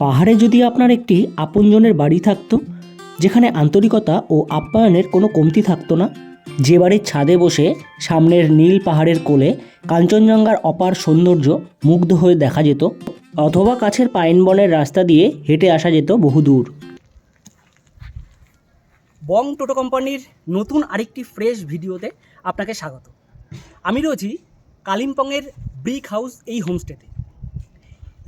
পাহাড়ে যদি আপনার একটি আপনজনের বাড়ি থাকতো, যেখানে আন্তরিকতা ও আপ্যায়নের কোনো কমতি থাকতো না, যে বাড়ির ছাদে বসে সামনের নীল পাহাড়ের কোলে কাঞ্চনজঙ্ঘার অপার সৌন্দর্য মুগ্ধ হয়ে দেখা যেত, অথবা কাছের পাইন বনের রাস্তা দিয়ে হেঁটে আসা যেত বহুদূর বং টোটো কোম্পানির নতুন আরেকটি ফ্রেশ ভিডিওতে আপনাকে স্বাগত। আমি রয়েছি কালিম্পংয়ের ব্রিক হাউস এই হোমস্টেতে।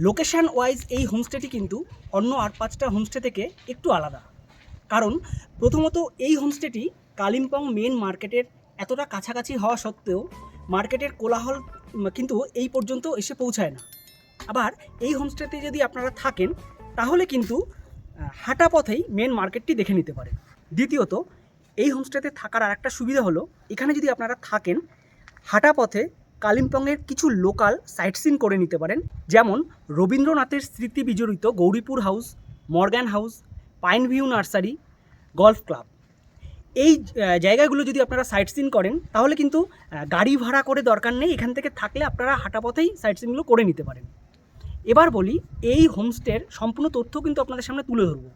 লোকেশান ওয়াইজ এই হোমস্টেটি কিন্তু অন্য আর পাঁচটা হোমস্টে থেকে একটু আলাদা। কারণ প্রথমত এই হোমস্টেটি কালিম্পং মেন মার্কেটের এতটা কাছাকাছি হওয়া সত্ত্বেও মার্কেটের কোলাহল কিন্তু এই পর্যন্ত এসে পৌঁছায় না। আবার এই হোমস্টেতে যদি আপনারা থাকেন, তাহলে কিন্তু হাঁটা পথেই মেন মার্কেটটি দেখে নিতে পারেন। দ্বিতীয়ত, এই হোমস্টেতে থাকার আর একটা সুবিধা হলো, এখানে যদি আপনারা থাকেন, হাঁটা পথে কালিম্পংয়ের কিছু লোকাল সাইট সিন করে নিতে পারেন, যেমন রবীন্দ্রনাথের স্মৃতি বিজড়িত Gauripur house, Morgan house, pine view nursery, golf club. এই জায়গাগুলো যদি আপনারা সাইট সিন করেন, তাহলে কিন্তু গাড়ি ভাড়া করে দরকার নেই, এখান থেকে থাকলে আপনারা হাঁটা পথেই সাইট সিনগুলো করে নিতে পারেন। এবার বলি, এই হোমস্টের সম্পূর্ণ তথ্য কিন্তু আপনাদের সামনে তুলে ধরবো।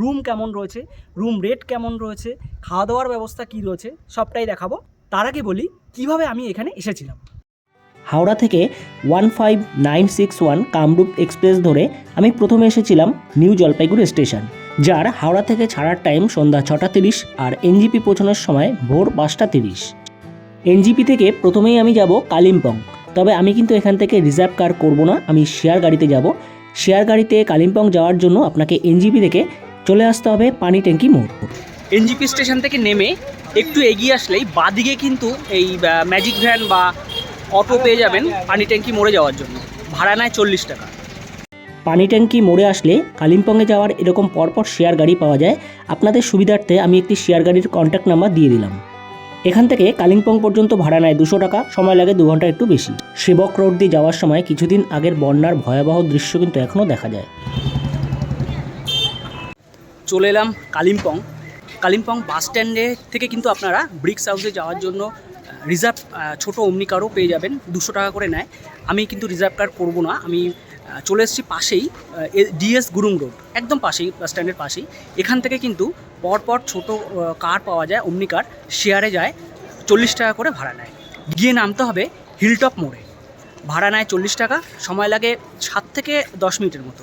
রুম কেমন রয়েছে, রুম রেট কেমন রয়েছে খাওয়া দাওয়ার ব্যবস্থা কী রয়েছে, সবটাই দেখাবো। তার আগে বলি, কীভাবে আমি এখানে এসেছিলাম। হাওড়া থেকে one five nine six one Kamrup express ধরে আমি প্রথমে এসেছিলাম নিউ জলপাইগুড়ি স্টেশন, যার হাওড়া থেকে ছাড়ার টাইম সন্ধ্যা ছটা তিরিশ আর এনজিপি পৌঁছানোর সময় ভোর পাঁচটা তিরিশ। এনজিপি থেকে প্রথমেই আমি যাব কালিম্পং, তবে আমি কিন্তু এখান থেকে রিজার্ভ কার করব না, আমি শেয়ার গাড়িতে যাব। শেয়ার গাড়িতে কালিম্পং যাওয়ার জন্য আপনাকে এনজিপি থেকে চলে আসতে হবে পানি ট্যাঙ্কি মোড়। এনজিপি স্টেশন থেকে নেমে একটু এগিয়ে আসলেই বাদিকে কিন্তু এই ম্যাজিক ভ্যান বা অটো পেয়ে যাবেন পানি ট্যাঙ্কি মোড়ে যাওয়ার জন্য। ভাড়া নেয় চল্লিশ টাকা। পানি ট্যাঙ্কি মোড়ে আসলে কালিম্পংয়ে যাওয়ার এরকম পরপর শেয়ার গাড়ি পাওয়া যায় আপনাদের সুবিধার্থে আমি একটি শেয়ার গাড়ির কন্ট্যাক্ট নাম্বার দিয়ে দিলাম। এখান থেকে কালিম্পং পর্যন্ত ভাড়া নেয় দুশো টাকা সময় লাগে দু ঘণ্টা একটু বেশি। সেবক রোড দিয়ে যাওয়ার সময় কিছুদিন আগের বন্যার ভয়াবহ দৃশ্য কিন্তু এখনও দেখা যায়। চলে এলাম কালিম্পং। কালিম্পং বাস স্ট্যান্ডে থেকে কিন্তু আপনারা ব্রিক্স হাউসে যাওয়ার জন্য রিজার্ভ ছোটো অমনি কারও পেয়ে যাবেন দুশো টাকা করে নেয়। আমি কিন্তু রিজার্ভ কার করব না আমি চলে এসেছি পাশেই ডিএস গুরুং রোড একদম পাশেই বাস স্ট্যান্ডের পাশেই। এখান থেকে কিন্তু পরপর ছোটো কার পাওয়া যায় অমনি কার শেয়ারে যায় চল্লিশ টাকা করে ভাড়া নেয়। গিয়ে নামতে হবে হিলটপ মোড়ে। ভাড়া নেয় চল্লিশ টাকা সময় লাগে সাত থেকে দশ মিনিটের মতো।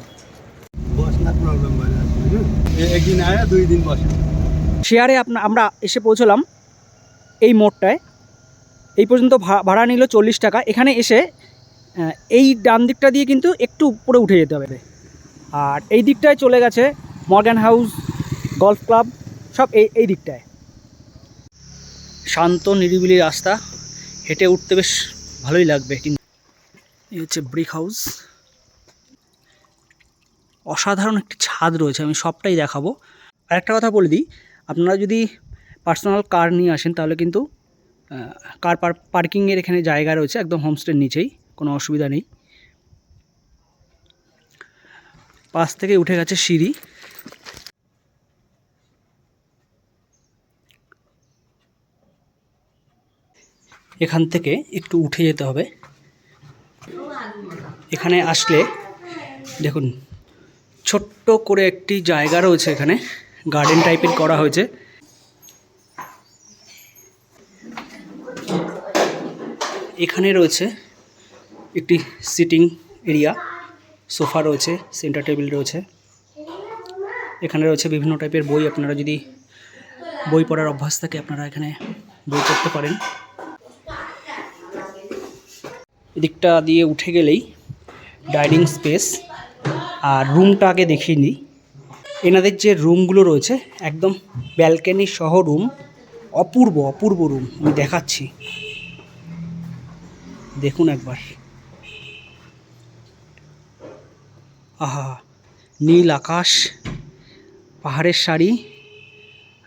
একদিন আয়া দুই দিন বসে। শেয়ারে আপনা আমরা এসে পৌঁছলাম এই মোড়টায়। এই পর্যন্ত ভাড়া নিল চল্লিশ টাকা। এখানে এসে এই ডান দিকটা দিয়ে কিন্তু একটু উপরে উঠে যেতে হবে। আর এই দিকটায় চলে গেছে মর্গ্যান হাউস, গলফ ক্লাব, সব এই এই দিকটায়। শান্ত, নিরিবিলি রাস্তা। হেঁটে উঠতে বেশ ভালোই লাগবে কিন্তু। এই হচ্ছে ব্রিক হাউস। অসাধারণ একটি ছাদ রয়েছে, আমি সবটাই দেখাবো। আর একটা কথা বলে দিই, আপনারা যদি পার্সোনাল কার নিয়ে আসেন, তাহলে কিন্তু কার পার্কিংয়ের এখানে জায়গা রয়েছে, একদম হোমস্টের নিচেই, কোনো অসুবিধা নেই। পাশ থেকে উঠে গেছে সিঁড়ি। এখান থেকে একটু উঠে যেতে হবে। এখানে আসলে, দেখুন, ছোট্ট করে একটি জায়গা রয়েছে এখানে গার্ডেন টাইপের করা হয়েছে। এখানে রয়েছে একটি সিটিং এরিয়া সোফা রয়েছে সেন্টার টেবিল রয়েছে। এখানে রয়েছে বিভিন্ন টাইপের বই, আপনারা যদি বই পড়ার অভ্যাস থাকে, আপনারা এখানে বই পড়তে পারেন। এদিকটা দিয়ে উঠে গেলেই ডাইনিং স্পেস আর রুমটা আগে দেখিয়ে নিই। এনাদের যে রুমগুলো রয়েছে, একদম ব্যালকানি সহ রুম অপূর্ব অপূর্ব রুম আমি দেখাচ্ছি। দেখুন একবার। আহা, নীল আকাশ, পাহাড়ের সারি,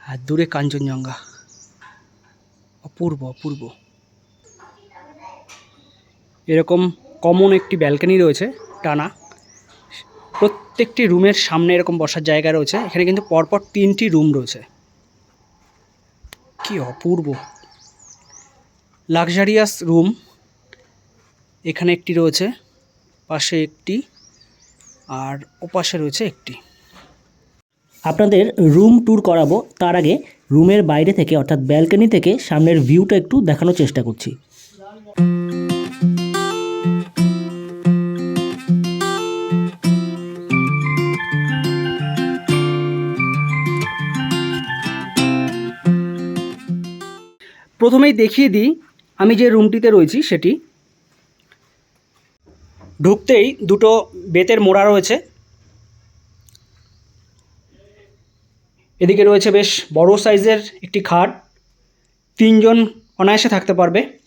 আর দূরে কাঞ্চনজঙ্ঘা। অপূর্ব অপূর্ব। এরকম কমন একটি ব্যালকানি রয়েছে টানা। প্রত্যেকটি রুমের সামনে এরকম বসার জায়গা রয়েছে। এখানে কিন্তু পরপর তিনটি রুম রয়েছে। কি অপূর্ব। লাক্সারিয়াস রুম এখানে একটি রয়েছে, পাশে একটি, আর ওপাশে রয়েছে একটি। আপনাদের রুম ট্যুর করাবো তার আগে রুমের বাইরে থেকে, অর্থাৎ ব্যালকনি থেকে সামনের ভিউটা একটু দেখানোর চেষ্টা করছি। প্রথমেই দেখিয়ে দিই আমি যে রুমটিতে রয়েছি সেটি। ঢুকতেই দুটো বেতের মোড়া রয়েছে। এদিকে রয়েছে বেশ বড় সাইজের একটি খাট। তিনজন অনায়াসে থাকতে পারবে।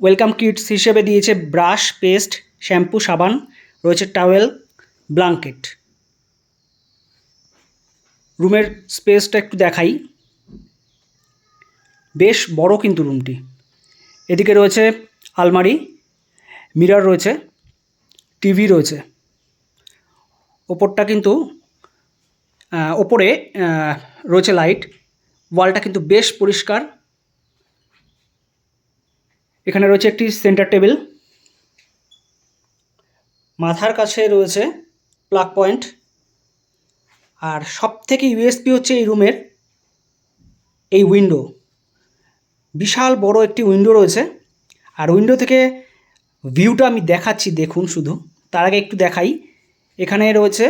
ওয়েলকাম কিটস হিসেবে দিয়েছে ব্রাশ, পেস্ট, শ্যাম্পু, সাবান, রয়েছে টাওয়েল ব্ল্যাঙ্কেট রুমের স্পেসটা একটু দেখাই। বেশ বড় কিন্তু রুমটি। এদিকে রয়েছে আলমারি। মিরর রয়েছে, টিভি রয়েছে। ওপরটা কিন্তু ওপরে রয়েছে লাইট। ওয়ালটা কিন্তু বেশ পরিষ্কার। এখানে রয়েছে একটি সেন্টার টেবিল। মাথার কাছে রয়েছে প্লাগ পয়েন্ট। আর সব থেকে ইউএসপি হচ্ছে এই রুমের এই উইন্ডো। বিশাল বড় একটি উইন্ডো রয়েছে। আর উইন্ডো থেকে ভিউটা আমি দেখাচ্ছি, দেখুন শুধু। তার আগে একটু দেখাই। এখানে রয়েছে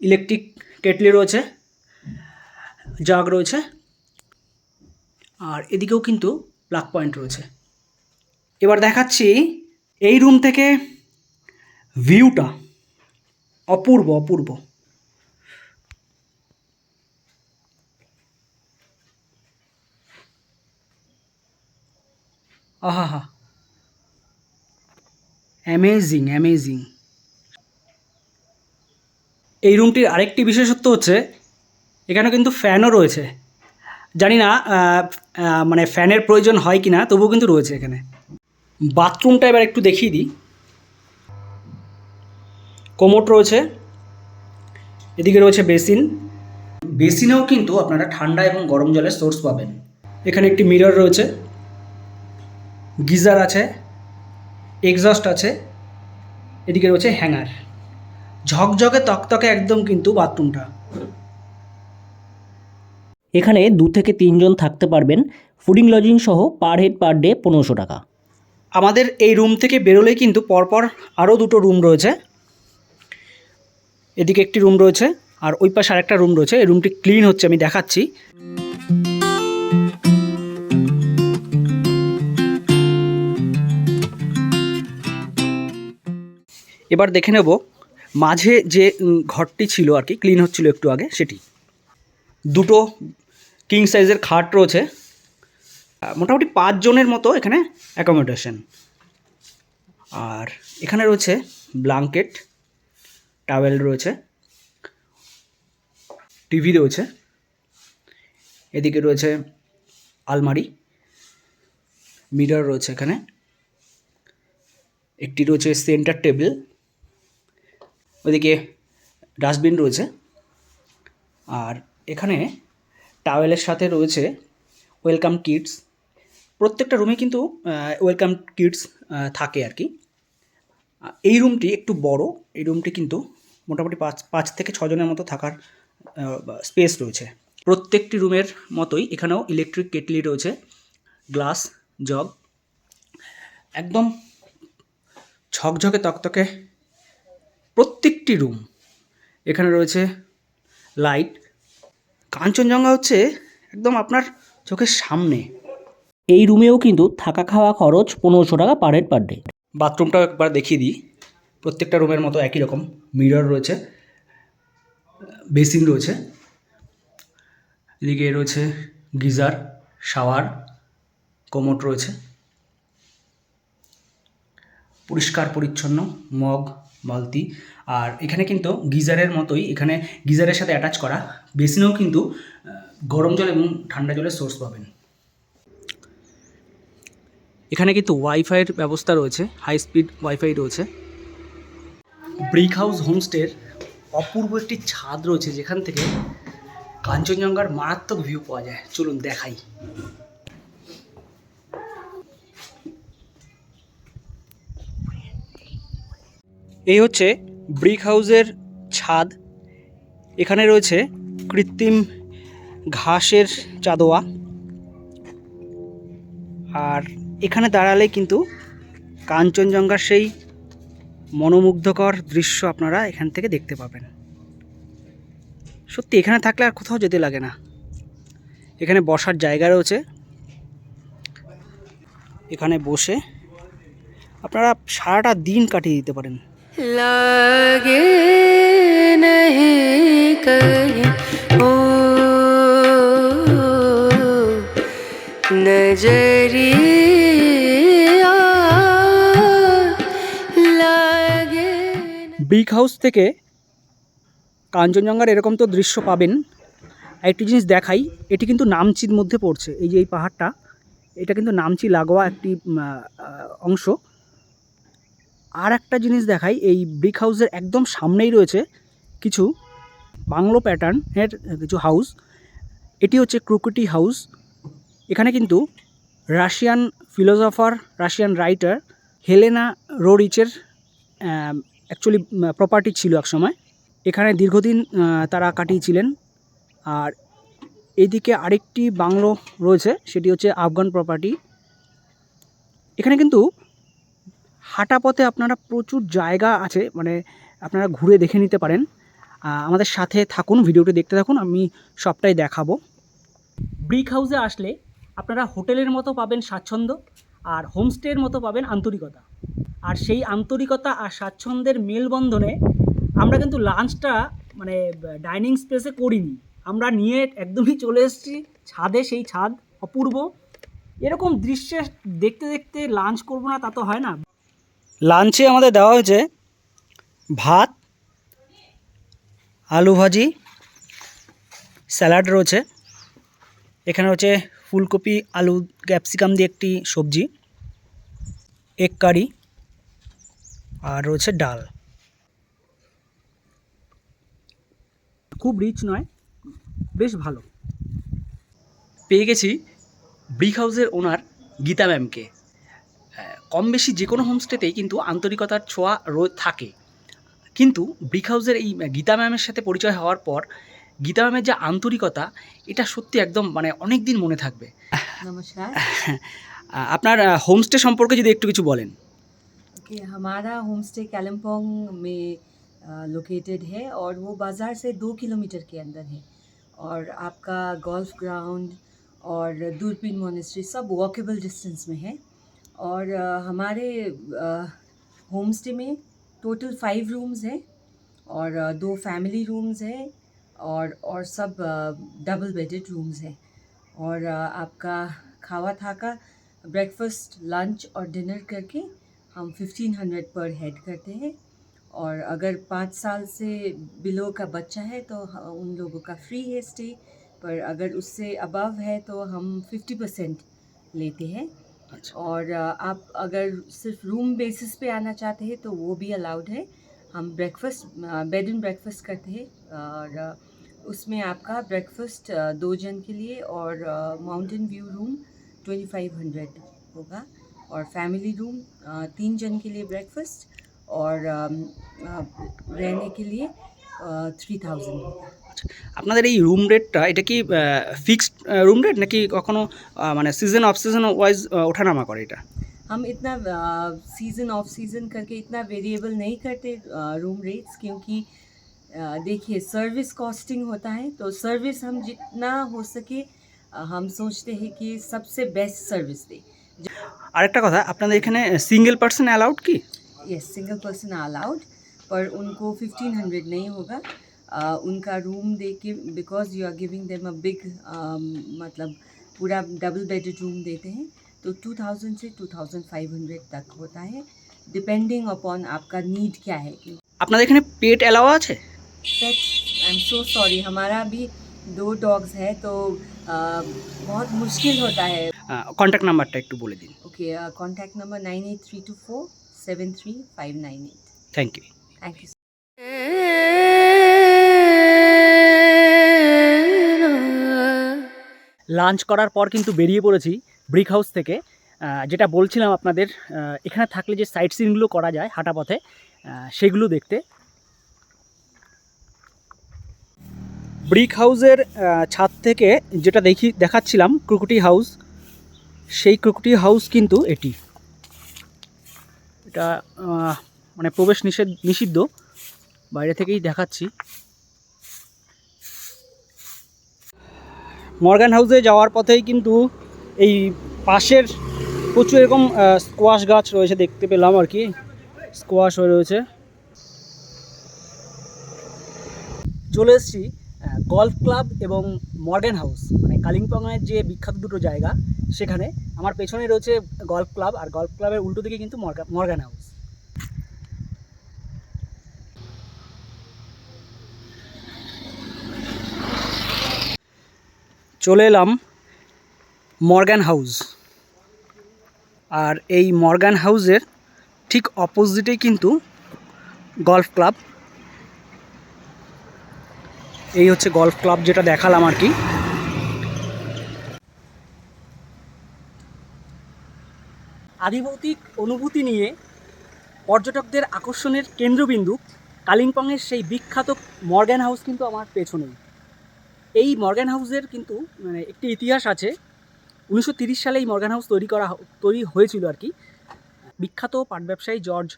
ইলেকট্রিক কেটলি রয়েছে জাগ রয়েছে, আর এদিকেও কিন্তু প্লাগ পয়েন্ট রয়েছে। এবার দেখাচ্ছি এই রুম থেকে ভিউটা অপূর্ব অপূর্ব। আহা হা অ্যামেজিং অ্যামেজিং এই রুমটির আরেকটি বিশেষত্ব হচ্ছে এখানে কিন্তু ফ্যানও রয়েছে। জানি না মানে ফ্যানের প্রয়োজন হয় কি না তবুও কিন্তু রয়েছে এখানে। বাথরুমটা এবার একটু দেখিয়ে দিই। কোমোট রয়েছে, এদিকে রয়েছে বেসিন। বেসিনেও কিন্তু আপনারা ঠান্ডা এবং গরম জলের সোর্স পাবেন। এখানে একটি মিরর রয়েছে। গিজার আছে। এক্সস্ট আছে, এদিকে রয়েছে হ্যাঙ্গার ঝকঝকে তকতকে একদম কিন্তু বাথরুমটা এখানে দু থেকে তিনজন থাকতে পারবেন ফুডিং লজিং সহ পার হেড পার ডে পনেরোশো টাকা। আমাদের এই রুম থেকে বেরোলেই কিন্তু পরপর আরও দুটো রুম রয়েছে। এদিকে একটি রুম রয়েছে, আর ওই পাশে আরেকটা রুম রয়েছে, এই রুমটি ক্লিন হচ্ছে, আমি দেখাচ্ছি। এবার দেখে নেব মাঝে যে ঘরটি ছিল আর কি ক্লিন হচ্ছিল একটু আগে, সেটি। দুটো কিং সাইজের খাট রয়েছে মোটামুটি পাঁচজনের মতো এখানে অ্যাকোমোডেশন আর এখানে রয়েছে ব্লাঙ্কেট টাওয়েল রয়েছে টিভি রয়েছে, এদিকে রয়েছে আলমারি মিরর রয়েছে এখানে, একটি রয়েছে সেন্টার টেবিল ওদিকে ডাস্টবিন রয়েছে। আর এখানে টাওয়েলের সাথে রয়েছে ওয়েলকাম কিটস প্রত্যেকটা রুমে কিন্তু ওয়েলকাম কিটস থাকে আর কি। এই রুমটি একটু বড়, এই রুমটি কিন্তু মোটামুটি পাঁচ পাঁচ থেকে ছজনের মতো থাকার স্পেস রয়েছে। প্রত্যেকটি রুমের মতোই এখানেও ইলেকট্রিক কেটলি রয়েছে, গ্লাস, জগ। একদম ঝকঝকে তকতকে প্রত্যেকটি রুম এখানে রয়েছে লাইট কাঞ্চনজঙ্ঘা হচ্ছে একদম আপনার চোখের সামনে। এই রুমেও কিন্তু থাকা খাওয়া খরচ পনেরোশো টাকা পার হেড পার ডে বাথরুমটাও একবার দেখিয়ে দিই প্রত্যেকটা রুমের মতো একই রকম মিরর রয়েছে বেসিন রয়েছে এদিকে রয়েছে গিজার শাওয়ার কোমোট রয়েছে পরিষ্কার পরিচ্ছন্ন মগ বালতি। আর এখানে কিন্তু গিজারের মতোই এখানে গিজারের সাথে অ্যাটাচ করা বেসিনেও কিন্তু গরম জল এবং ঠান্ডা জলের সোর্স পাবেন। এখানে কিন্তু ওয়াইফাইয়ের ব্যবস্থা রয়েছে হাই স্পিড ওয়াইফাই রয়েছে। ব্রিক হাউস হোমস্টের অপূর্ব একটি ছাদ রয়েছে যেখান থেকে কাঞ্চনজঙ্ঘার মারাত্মক ভিউ পাওয়া যায়। চলুন দেখাই। এই হচ্ছে ব্রিক হাউসের ছাদ। এখানে রয়েছে কৃত্রিম ঘাসের চাদোয়া। আর এখানে দাঁড়ালে কিন্তু কাঞ্চনজঙ্ঘার সেই মনোমুগ্ধকর দৃশ্য আপনারা এখান থেকে দেখতে পাবেন। সত্যি, এখানে থাকলে আর কোথাও যেতে লাগে না। এখানে বসার জায়গা রয়েছে। এখানে বসে আপনারা সারাটা দিন কাটিয়ে দিতে পারেন। লাগে লাগে বিগ হাউস থেকে কাঞ্চনজঙ্ঘার এরকম তো দৃশ্য পাবেন। একটি জিনিস দেখাই, এটি কিন্তু নামচির মধ্যে পড়ছে। এই যে এই পাহাড়টা, এটা কিন্তু নামচি লাগোয়া একটি অংশ। আর একটা জিনিস দেখাই, এই ব্রিক হাউসের একদম সামনেই রয়েছে কিছু বাংলো প্যাটার্নের কিছু হাউস এটি হচ্ছে ক্রুকুটি হাউস এখানে কিন্তু Russian philosopher Russian writer Helena রোরিচের actually property ছিল এক সময় এখানে দীর্ঘদিন তারা কাটিয়েছিলেন। আর এদিকে আরেকটি বাংলো রয়েছে, সেটি হচ্ছে আফগান প্রপার্টি এখানে কিন্তু হাঁটা পথে আপনারা প্রচুর জায়গা আছে মানে আপনারা ঘুরে দেখে নিতে পারেন। আমাদের সাথে থাকুন, ভিডিওটি দেখতে থাকুন, আমি সবটাই দেখাবো। ব্রিক হাউসে আসলে আপনারা হোটেলের মতো পাবেন স্বাচ্ছন্দ্য, আর হোমস্টের মতো পাবেন আন্তরিকতা। আর সেই আন্তরিকতা আর স্বাচ্ছন্দ্যের মেলবন্ধনে আমরা কিন্তু লাঞ্চটা মানে ডাইনিং স্পেসে করিনি। আমরা নিয়ে একদমই চলে এসেছি, ছাদে সেই ছাদ অপূর্ব। এরকম দৃশ্যে দেখতে দেখতে লাঞ্চ করব না তা তো হয় না লাঞ্চে আমাদের দেওয়া হয়েছে ভাত, আলু ভাজি, স্যালাড রয়েছে। এখানে হচ্ছে ফুলকপি, আলু, ক্যাপসিকাম দিয়ে একটি সবজি, এগ কারি, আর রয়েছে ডাল। খুব রিচ নয়, বেশ ভালো। পেয়ে গেছি ব্রিক হাউসের ওনার গীতা ম্যামকে। কম বেশি যে কোনো হোমস্টেতেই কিন্তু আন্তরিকতার ছোঁয়া রো থাকে কিন্তু ব্রিক হাউসের এই গীতা ম্যামের সাথে পরিচয় হওয়ার পর গীতা ম্যামের যে আন্তরিকতা এটা সত্যি একদম মানে অনেক দিন মনে থাকবে नमस्कार আহ, আপনার হোমস্টে সম্পর্কে যদি একটু কিছু বলেন ओके हमारा होम स्टे कालिम्पोंग में लोकेटेड है और वो बाज़ार से दो किलोमीटर के अंदर है और आपका गोल्फ ग्राउंड और दूरबीन मोनेस्ट्री सब वॉकेबल डिस्टेंस में है और हमारे होम स्टे में टोटल फाइव रूम्स हैं और दो फैमिली रूम्स हैं और और सब डबल बेडेड रूम्स हैं। और आपका खावा था का ब्रेकफास्ट, लंच और डिनर करके हम फिफ्टीन हंड्रेड पर हेड करते हैं। और अगर पाँच साल से बिलो का बच्चा है तो उन लोगों का फ्री है स्टे, पर अगर उससे अबव है तो हम फिफ्टी परसेंट लेते हैं। अच्छा। और आप अगर सिर्फ़ रूम बेसिस पे आना चाहते हैं तो वो भी अलाउड है हम ब्रेकफास्ट बेड एंड ब्रेकफास्ट करते हैं और उसमें आपका ब्रेकफास्ट दो जन के लिए और mountain view room twenty five hundred होगा और फैमिली रूम तीन जन के लिए ब्रेकफास्ट और रहने के लिए थ्री थाउजेंड होगा আপনাদের এই রুম রেটটা এটা কি ফিক্সড রুম রেট নাকি কখনো আহ, মানে সিজন অফ সিজন ওয়াইজ ওঠানামা করে এটা हम इतना सीज़न ऑफ सीज़न करके इतना वेरिएबल नहीं करते रूम रेट्स क्योंकि अ, देखिए सर्विस कॉस्टिंग होता है तो सर्विस हम जितना हो सके अ, हम सोचते हैं कि सबसे बेस्ट सर्विस दें আরেকটা কথা আপনাদের এখানে সিঙ্গেল পার্সন অ্যালাউড কি यस सिंगल पर्सन अलाउड पर उनको फिफ्टीन हंड्रेड नहीं होगा अ, उनका रूम दे के because you are giving them a big मतलब पूरा डबल बेडेड रूम देते हैं तो टू थाउजेंड से टू थाउजेंड फाइव हंड्रेड तक होता है डिपेंडिंग अपॉन आपका नीड क्या है कि আপনাদের এখানে পেট অ্যালাও আছে पेट आई एम सो सॉरी हमारा भी दो डॉग्स है तो अ, बहुत मुश्किल होता है কন্ট্যাক্ট নাম্বারটা একটু বলে দিন okay contact number nine eight three two four seven three five nine eight thank you Thank you. Lunch করার পর কিন্তু বেরিয়ে পড়েছি ব্রিক হাউস থেকে যেটা বলছিলাম আপনাদের এখানে থাকলে যে সাইট সিনগুলো করা যায় হাঁটা পথে সেগুলো দেখতে ব্রিক হাউসের ছাদ থেকে যেটা দেখি, দেখাচ্ছিলাম ক্রুকুটি হাউস সেই ক্রুকুটি হাউস কিন্তু এটি এটা মানে প্রবেশ নিষেধ, নিষিদ্ধ। বাইরে থেকেই দেখাচ্ছি। মর্গান হাউসে যাওয়ার পথেই কিন্তু এই পাশের প্রচুর এরকম স্কোয়াশ গাছ রয়েছে দেখতে পেলাম আর কি। স্কোয়াশ হয়ে রয়েছে। চলে এসেছি গলফ ক্লাব এবং মর্গান হাউস। মানে কালিম্পংয়ের যে বিখ্যাত দুটো জায়গা, সেখানে। আমার পেছনে রয়েছে গলফ ক্লাব আর গলফ ক্লাবের উল্টো দিকে কিন্তু মর্গা মর্গান হাউস। চলে এলাম মর্গান হাউস। আর এই মর্গান হাউসের ঠিক অপোজিটেই কিন্তু গলফ ক্লাব। এই হচ্ছে গলফ ক্লাব যেটা দেখালাম আর কি। আধিভৌতিক অনুভূতি নিয়ে পর্যটকদের আকর্ষণের কেন্দ্রবিন্দু কালিম্পংয়ের সেই বিখ্যাত মর্গ্যান হাউস কিন্তু আমার পেছনেই। এই মর্গান হাউসের কিন্তু মানে একটি ইতিহাস আছে। উনিশশো সালে এই মর্গান হাউস তৈরি করা তৈরি হয়েছিল আর কি। বিখ্যাত পাট ব্যবসায়ী জর্জ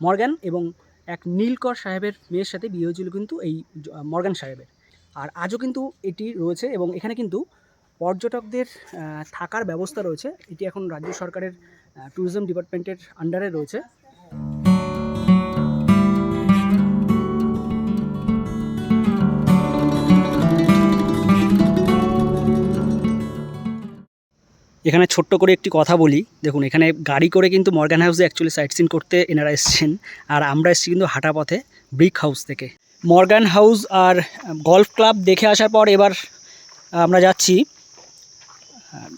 মর্গান এবং এক নীলকর সাহেবের মেয়ের সাথে বিয়ে হয়েছিল কিন্তু এই মর্গান সাহেবের। আর আজও কিন্তু এটি রয়েছে এবং এখানে কিন্তু পর্যটকদের থাকার ব্যবস্থা রয়েছে। এটি এখন রাজ্য সরকারের ট্যুরিজম ডিপার্টমেন্টের আন্ডারে রয়েছে। এখানে ছোট্ট করে একটি কথা বলি। দেখুন, এখানে গাড়ি করে কিন্তু মর্গান হাউসে অ্যাকচুয়ালি সাইট সিন করতে এনারা এসছেন। আর আমরা এসেছি কিন্তু হাঁটা পথে ব্রিক হাউস থেকে। মর্গান হাউস আর গলফ ক্লাব দেখে আসার পর এবার আমরা যাচ্ছি।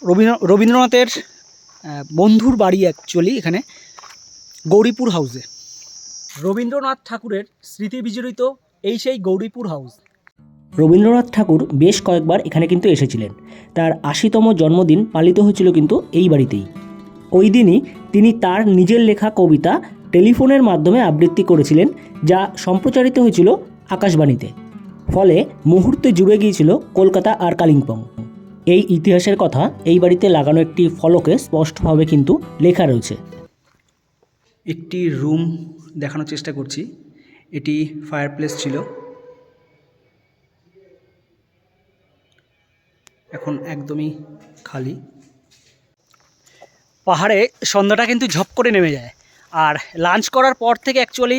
রবীন্দ্র রবীন্দ্রনাথের বন্ধুর বাড়ি অ্যাকচুয়ালি এখানে, গৌরীপুর হাউসে রবীন্দ্রনাথ ঠাকুরের স্মৃতি বিজড়িত এই সেই গৌরীপুর হাউস রবীন্দ্রনাথ ঠাকুর বেশ কয়েকবার এখানে কিন্তু এসেছিলেন। তার আশিতম জন্মদিন পালিত হয়েছিল কিন্তু এই বাড়িতেই। ওই দিনই তিনি তার নিজের লেখা কবিতা টেলিফোনের মাধ্যমে আবৃত্তি করেছিলেন, যা সম্প্রচারিত হয়েছিল আকাশবাণীতে। ফলে মুহূর্তে জুড়ে গিয়েছিল কলকাতা আর কালিম্পং। এই ইতিহাসের কথা এই বাড়িতে লাগানো একটি ফলকে স্পষ্টভাবে কিন্তু লেখা রয়েছে। একটি রুম দেখানোর চেষ্টা করছি। এটি ফায়ার প্লেস ছিল। এখন একদমই খালি। পাহাড়ে সন্ধ্যাটা কিন্তু ঝপ করে নেমে যায়। আর লাঞ্চ করার পর থেকে অ্যাকচুয়ালি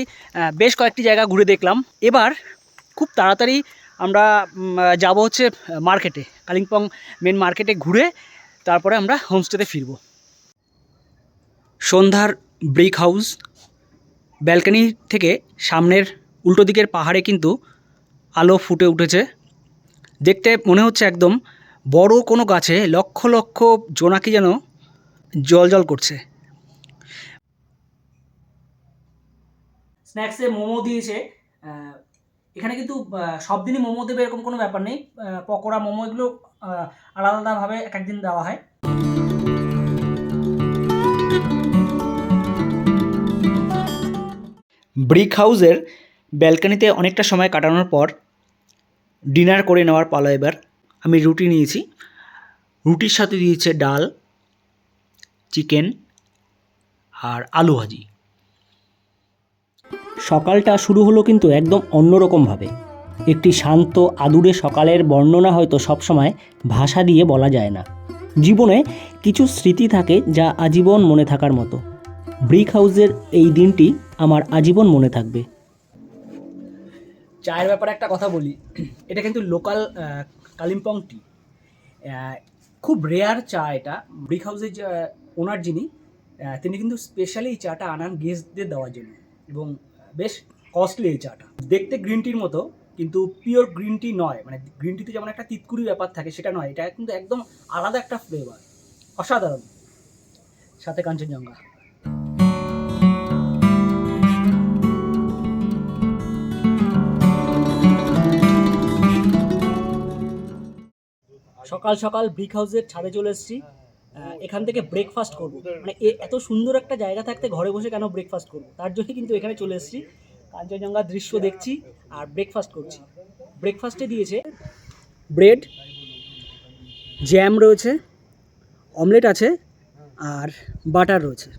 বেশ কয়েকটি জায়গা ঘুরে দেখলাম। এবার খুব তাড়াতাড়ি আমরা যাব হচ্ছে মার্কেটে কালিম্পং মেন মার্কেটে ঘুরে তারপরে আমরা হোমস্টেতে ফিরবো। সন্ধ্যার ব্রিক হাউস ব্যালকনি থেকে সামনের উল্টো দিকের পাহাড়ে কিন্তু আলো ফুটে উঠেছে। দেখতে মনে হচ্ছে একদম বড় কোনো গাছে লক্ষ লক্ষ জোনাকি যেন জল জল করছে। স্ন্যাক্সে মোমো দিয়েছে। এখানে কিন্তু সব দিনই মোমো দেবে এরকম কোনো ব্যাপার নেই। পকোড়া, মোমো এগুলো আলাদা আলাদাভাবে এক একদিন দেওয়া হয়। ব্রিক হাউসের ব্যালকনিতে অনেকটা সময় কাটানোর পর ডিনার করে নেওয়ার পালা এবার। আমি রুটি নিয়েছি। রুটির সাথে দিয়েছে ডাল, চিকেন আর আলু ভাজি। সকালটা শুরু হলো কিন্তু একদম অন্যরকমভাবে। একটি শান্ত, আদুরে সকালের বর্ণনা হয়তো সবসময় ভাষা দিয়ে বলা যায় না। জীবনে কিছু স্মৃতি থাকে যা আজীবন মনে থাকার মতো। ব্রিক হাউসের এই দিনটি আমার আজীবন মনে থাকবে। চায়ের ব্যাপারে একটা কথা বলি। এটা কিন্তু লোকাল কালিম্পং টি খুব রেয়ার চা এটা। ব্রিক হাউসের ওনার যিনি তিনি কিন্তু স্পেশালি এই চাটা আনান গেস্টদের দেওয়ার জন্য। এবং বেশ কস্টলি এই চাটা। দেখতে গ্রিন টির মতো, কিন্তু পিওর গ্রিন টি নয়। মানে গ্রিন টিতে যেমন একটা তিতকুড়ি ব্যাপার থাকে, সেটা নয়। এটা কিন্তু একদম আলাদা একটা ফ্লেভার অসাধারণ। সাথে কাঞ্চনজঙ্ঘা। সকাল সকাল ব্রিক হাউসের ছাদে চলে এসেছি। এখান থেকে ব্রেকফাস্ট করব। মানে এ- এত সুন্দর একটা জায়গা থাকতে ঘরে বসে কেন ব্রেকফাস্ট করব? তার জন্য কিন্তু এখানে চলে এসেছি। কাঞ্চনজঙ্ঘার দৃশ্য দেখছি আর ব্রেকফাস্ট করছি। ব্রেকফাস্টে দিয়েছে ব্রেড জ্যাম রয়েছে অমলেট আছে আর বাটার রয়েছে।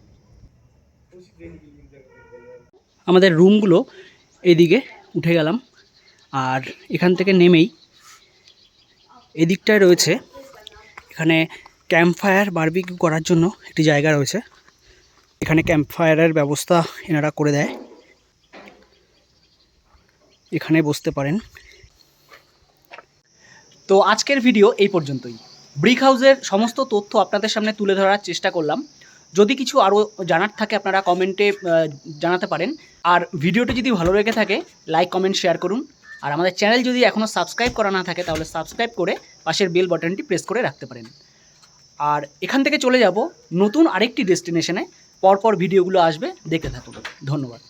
আমাদের রুমগুলো এদিকে উঠে গেলাম। আর এখান থেকে নেমেই এদিকটায় রয়েছে, এখানে ক্যাম্প ফায়ার বারবিকিউ করার জন্য একটি জায়গা রয়েছে। এখানে ক্যাম্প ফায়ারের ব্যবস্থা এনারা করে দেয়। এখানে বসতে পারেন। তো আজকের ভিডিও এই পর্যন্তই। ব্রিক হাউসের সমস্ত তথ্য আপনাদের সামনে তুলে ধরার চেষ্টা করলাম। যদি কিছু আরও জানার থাকে, আপনারা কমেন্টে জানাতে পারেন। আর ভিডিওটি যদি ভালো লেগে থাকে লাইক কমেন্ট শেয়ার করুন। আর আমাদের চ্যানেল যদি এখনও সাবস্ক্রাইব করা না থাকে, তাহলে সাবস্ক্রাইব করে পাশের বেল বাটনটি প্রেস করে রাখতে পারেন। আর এখান থেকে চলে যাব নতুন আরেকটি ডেস্টিনেশনে। পরপর ভিডিওগুলো আসবে দেখে থাকুন। ধন্যবাদ।